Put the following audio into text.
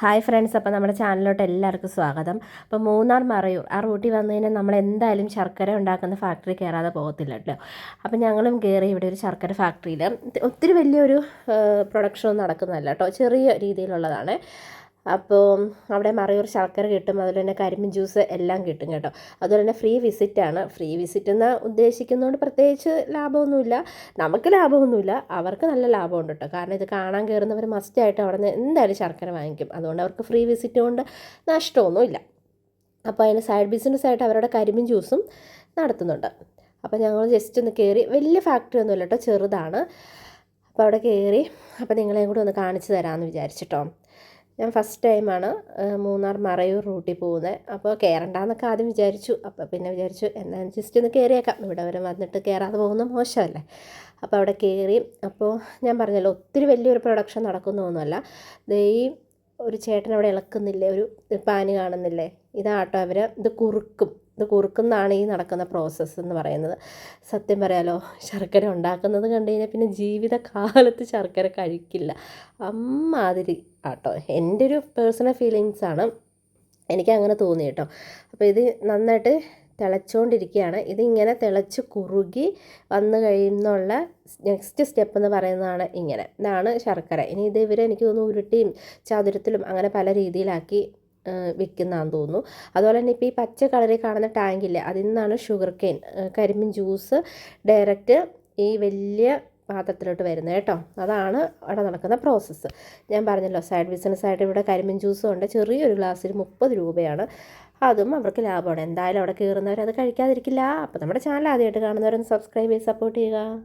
Hi friends അപ്പോൾ നമ്മുടെ ചാനലിലോട്ട് എല്ലാവർക്കും സ്വാഗതം. അപ്പോൾ മൂന്നാർ മറയൂർ ആ റൂട്ടിൽ വന്നു കഴിഞ്ഞാൽ നമ്മൾ എന്തായാലും ശർക്കര ഉണ്ടാക്കുന്ന ഫാക്ടറി കയറാതെ പോകത്തില്ല കേട്ടോ. അപ്പോൾ ഞങ്ങളും കയറി ഇവിടെ ഒരു ശർക്കര ഫാക്ടറിയിൽ ഒത്തിരി വലിയൊരു പ്രൊഡക്ഷൻ നടക്കുന്നതല്ല കേട്ടോ. ചെറിയ രീതിയിലുള്ളതാണ്. അപ്പോൾ അവിടെ മറയൂർ ശർക്കര കിട്ടും അതുപോലെ തന്നെ കരിമ്പിൻ ജ്യൂസ് എല്ലാം കിട്ടും കേട്ടോ. അതുപോലെ തന്നെ ഫ്രീ വിസിറ്റാണ് ഫ്രീ വിസിറ്റ് എന്ന് ഉദ്ദേശിക്കുന്നതുകൊണ്ട് പ്രത്യേകിച്ച് ലാഭമൊന്നുമില്ല. നമുക്ക് ലാഭമൊന്നുമില്ല. അവർക്ക് നല്ല ലാഭമുണ്ട് കേട്ടോ. കാരണം ഇത് കാണാൻ കയറുന്നവർ മസ്റ്റായിട്ട് അവിടെ നിന്ന് എന്തായാലും ശർക്കര വാങ്ങിക്കും. അതുകൊണ്ട് അവർക്ക് ഫ്രീ വിസിറ്റ് കൊണ്ട് നഷ്ടമൊന്നുമില്ല. അപ്പോൾ അതിന് സൈഡ് ബിസിനസ്സായിട്ട് അവരുടെ കരിമ്പിൻ ജ്യൂസും നടത്തുന്നുണ്ട്. അപ്പോൾ ഞങ്ങൾ ജസ്റ്റ് ഒന്ന് കയറി വലിയ ഫാക്ടറി ഒന്നുമില്ല കേട്ടോ ചെറുതാണ്. അപ്പോൾ അവിടെ കയറി അപ്പോൾ നിങ്ങളെയും കൂടി ഒന്ന് കാണിച്ചു തരാമെന്ന് വിചാരിച്ചിട്ടോ ഞാൻ ഫസ്റ്റ് ടൈമാണ് മൂന്നാർ മറയൂർ റൂട്ടിൽ പോകുന്നത് അപ്പോൾ കയറണ്ടെന്നൊക്കെ ആദ്യം വിചാരിച്ചു. അപ്പോൾ പിന്നെ വിചാരിച്ചു എന്നാൽ ജസ്റ്റ് ഒന്ന് കയറിയേക്കാം ഇവിടെ വരെ വന്നിട്ട് കയറാതെ പോകുന്നത് മോശമല്ലേ? അപ്പോൾ അവിടെ കയറി അപ്പോൾ ഞാൻ പറഞ്ഞല്ലോ ഒത്തിരി വലിയൊരു പ്രൊഡക്ഷൻ നടക്കുന്നൊന്നുമല്ല ഈ ഒരു ചേട്ടൻ അവിടെ ഇളക്കുന്നില്ലേ? ഒരു പാന് കാണുന്നില്ലേ? ഇതാട്ടോ അവർ ഇത് കുറുക്കും. ഇത് കുറുക്കുന്നതാണ് ഈ നടക്കുന്ന പ്രോസസ്സ് എന്ന് പറയുന്നത്. സത്യം പറയാലോ ശർക്കര ഉണ്ടാക്കുന്നത് കണ്ടു കഴിഞ്ഞാൽ പിന്നെ ജീവിതകാലത്ത് ശർക്കര കഴിക്കില്ല. അമ്മാതിരി ആട്ടോ. എന്റെ ഒരു പേഴ്സണൽ ഫീലിങ്സാണ് എനിക്ക് അങ്ങനെ തോന്നി കേട്ടോ. അപ്പോൾ ഇത് നന്നായിട്ട് തിളച്ചുകൊണ്ടിരിക്കുകയാണ് ഇതിങ്ങനെ തിളച്ച് കുറുകി വന്നു കഴിയുന്നുള്ള നെക്സ്റ്റ് സ്റ്റെപ്പ് എന്ന് പറയുന്നതാണ് ഇങ്ങനെ. ഇതാണ് ശർക്കര. ഇനി ഇത് ഇവർ എനിക്ക് തോന്നുന്നു ഉരുട്ടിയും ചതുരത്തിലും അങ്ങനെ പല രീതിയിലാക്കി വിൽക്കുന്നതാണെന്ന് തോന്നുന്നു. അതുപോലെ തന്നെ ഇപ്പോൾ ഈ പച്ച കളറിൽ കാണുന്ന ടാങ്കില്ലേ അതിൽ നിന്നാണ് ഷുഗർ കെയിൻ കരിമ്പിൻ ജ്യൂസ് ഡയറക്റ്റ് ഈ വലിയ പാത്രത്തിലോട്ട് വരുന്നത് കേട്ടോ. അതാണ് അവിടെ നടക്കുന്ന പ്രോസസ്സ് ഞാൻ പറഞ്ഞല്ലോ സൈഡ് ബിസിനസ് ആയിട്ട് ഇവിടെ കരിമ്പിൻ ജ്യൂസും ഉണ്ട്. ചെറിയൊരു ഗ്ലാസ്സിൽ മുപ്പത് രൂപയാണ്. അതും അവർക്ക് ലാഭമാണ്. എന്തായാലും അവിടെ കയറുന്നവർ അത് കഴിക്കാതിരിക്കില്ല. അപ്പോൾ നമ്മുടെ ചാനൽ ആദ്യമായിട്ട് കാണുന്നവരൊന്ന് സബ്സ്ക്രൈബ് ചെയ്ത് സപ്പോർട്ട് ചെയ്യുക.